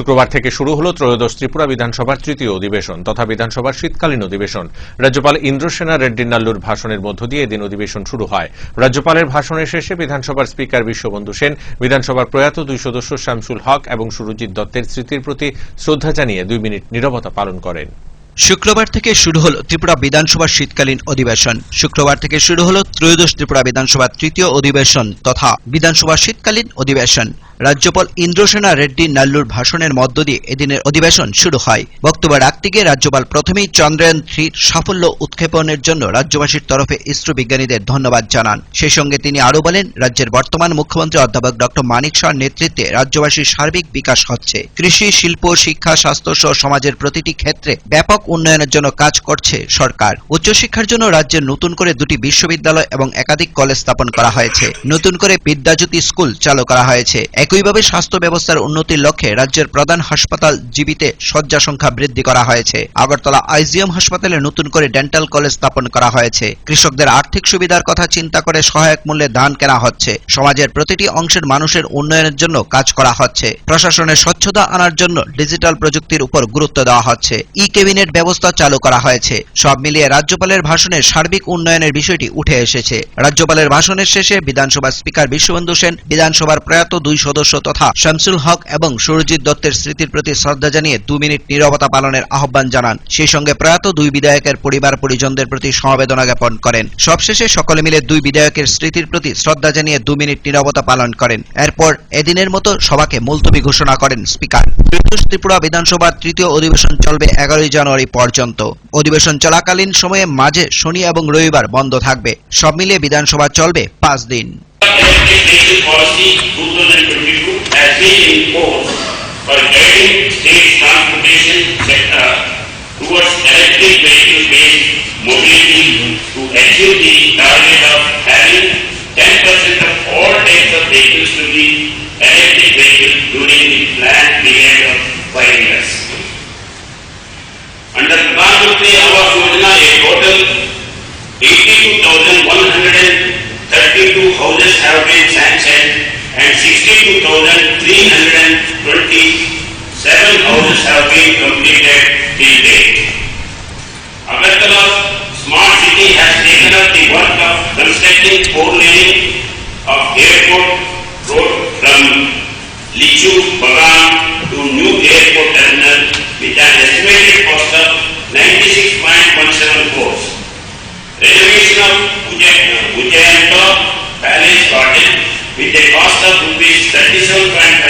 শুক্রবার থেকে শুরু হল ত্রয়োদশ ত্রিপুরা বিধানসভার তৃতীয় অধিবেশন তথা বিধানসভার শীতকালীন অধিবেশন। রাজ্যপাল ইন্দ্রসেনা রেড্ডি নাল্লুর ভাষণের মধ্য দিয়ে এদিন অধিবেশন শুরু হয়। রাজ্যপালের ভাষণের শেষে বিধানসভার স্পিকার বিশ্ববন্ধু সেন, বিধানসভার প্রয়াত দুই সদস্য শামসুল হক এবং সুরজিৎ দত্তের স্মৃতির প্রতি শ্রদ্ধা জানিয়ে দুই মিনিট নীরবতা পালন করেন। শুক্রবার থেকে শুরু হল ত্রিপুরা বিধানসভার শীতকালীন অধিবেশন। শুক্রবার থেকে শুরু হল ত্রয়োদশ ত্রিপুরা বিধানসভার তৃতীয় অধিবেশন তথা বিধানসভার শীতকালীন অধিবেশন। রাজ্যপাল ইন্দ্রসেনা রেড্ডি নাল্লুর ভাষণের মধ্য দিয়ে এদিনের অধিবেশন শুরু হয়। বক্তব্য রাখতে গিয়ে রাজ্যপাল প্রথমেই চন্দ্রায়ন থ্রির সাফল্য উৎক্ষেপণের জন্য রাজ্যবাসীর তরফে ইসরো বিজ্ঞানীদের ধন্যবাদ জানান। সেই সঙ্গে তিনি আরও বলেন, রাজ্যের বর্তমান মুখ্যমন্ত্রী অধ্যাপক ডক্টর মানিক শাহর নেতৃত্বে রাজ্যবাসীর সার্বিক বিকাশ হচ্ছে। কৃষি, শিল্প, শিক্ষা, স্বাস্থ্য সহ সমাজের প্রতিটি ক্ষেত্রে ব্যাপক উন্নয়নের জন্য কাজ করছে সরকার। উচ্চশিক্ষার জন্য রাজ্যে নতুন করে দুটি বিশ্ববিদ্যালয় এবং একাধিক কলেজ স্থাপন করা হয়েছে। নতুন করে বিদ্যাজ্যোতি স্কুল চালু করা হয়েছে। একইভাবে স্বাস্থ্য ব্যবস্থার উন্নতির লক্ষ্যে রাজ্যের প্রধান হাসপাতাল জীবিতে শয্যা সংখ্যা বৃদ্ধি করা হয়েছে। আগরতলা আইজিএম হাসপাতালে নতুন করে ডেন্টাল কলেজ স্থাপন করা হয়েছে। কৃষকদের আর্থিক সুবিধার কথা চিন্তা করে সহায়ক মূল্যে ধান কেনা হচ্ছে। সমাজের প্রতিটি অংশের মানুষের উন্নয়নের জন্য কাজ করা হচ্ছে। প্রশাসনের স্বচ্ছতা আনার জন্য ডিজিটাল প্রযুক্তির উপর গুরুত্ব দেওয়া হচ্ছে। ই ক্যাবিনেট ব্যবস্থা চালু করা হয়েছে। সব মিলিয়ে রাজ্যপালের ভাষণে সার্বিক উন্নয়নের বিষয়টি উঠে এসেছে। রাজ্যপালের ভাষণের শেষে বিধানসভার স্পিকার বিশ্ববন্ধু সেন বিধানসভার প্রয়াত দুই সদস্য তথা শামসুল হক এবং সুরজিৎ দত্তের স্মৃতির প্রতি শ্রদ্ধা জানিয়ে দু মিনিট নীরবতা পালনের আহ্বান জানান। সেই সঙ্গে প্রয়াত দুই বিধায়কের পরিবার পরিজনদের প্রতি সমবেদনা জ্ঞাপন করেন। সবশেষে সকলে মিলে দুই বিধায়কের স্মৃতির প্রতি শ্রদ্ধা জানিয়ে দু মিনিট নীরবতা পালন করেন। এরপর এদিনের মতো সভাকে মুলতবি ঘোষণা করেন স্পিকার। ত্রিপুরা ত্রিপুরা বিধানসভার তৃতীয় অধিবেশন চলবে এগারোই জানুয়ারি পর্যন্ত। অধিবেশন চলাকালীন সময়ে মাঝে শনি এবং রবিবার বন্ধ থাকবে। সব মিলিয়ে বিধানসভা চলবে পাঁচ দিন। Electric policy 2022 has been in force for guiding state transportation sector towards electric vehicle-based mobility to achieve the target of having 10% of all types of vehicles to be electric vehicles during the planned period of five years. Under Pradhan Mantri Awas Yojana, a total 62,327 houses have been completed till date. Agartala Smart City has taken up the work of constructing four lane of airport road from Lichu Bagan to new airport terminal with an estimated cost of 96.17 crores. Renovation of Ujjayanto Palace Garden with a cost of rupees 37.5